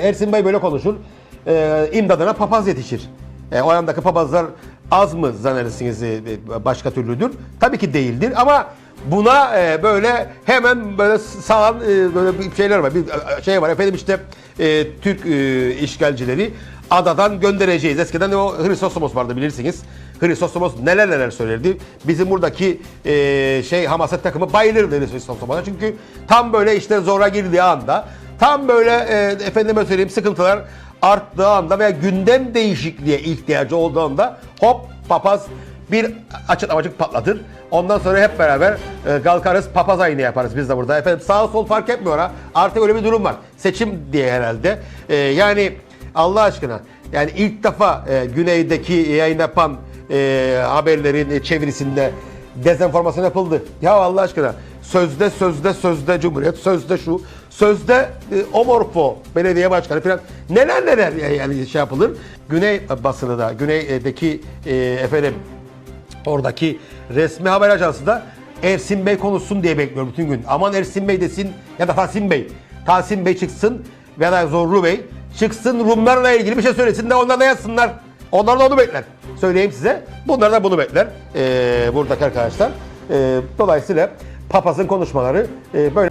Ersin Bey böyle konuşur. E, imdadına papaz yetişir. E, o yandaki papazlar az mı zannedersiniz e, başka türlüdür? Tabii ki değildir ama buna e, böyle hemen böyle sağan e, böyle bir şeyler var. Bir e, şey var efendim işte e, Türk e, işgalcileri adadan göndereceğiz. Eskiden de o Hristosomos vardı bilirsiniz. Hristosomos neler neler söylerdi. Bizim buradaki e, şey Hamaset takımı bayılırdı Hristosomos'a. Çünkü tam böyle işte zora girdiği anda, tam böyle e, efendime söyleyeyim sıkıntılar arttığı anda veya gündem değişikliğe ihtiyacı olduğu anda hop papaz bir açık amacık patlatır. Ondan sonra hep beraber e, kalkarız papaz ayını yaparız biz de burada. Efendim sağ sol fark etmiyor ha. Artık öyle bir durum var. Seçim diye herhalde. E, yani Allah aşkına yani ilk defa e, güneydeki yayın yapan e, haberlerin çevirisinde dezenformasyon yapıldı. Ya Allah aşkına sözde sözde sözde Cumhuriyet sözde şu sözde e, Omorfo belediye başkanı falan neler neler ya- yani şey yapılır. Güney basını da güneydeki e, efendim oradaki resmi haber ajansı da Ersin Bey konuşsun diye bekliyor bütün gün. Aman Ersin Bey desin ya da Tahsin Bey. Tahsin Bey çıksın ya da Zorlu Bey çıksın Rumlarla ilgili bir şey söylesin de onlar da yazsınlar. Onlar da onu bekler. Söyleyeyim size. Bunlar da bunu bekler. Ee, buradaki arkadaşlar. Ee, dolayısıyla papazın konuşmaları e, böyle.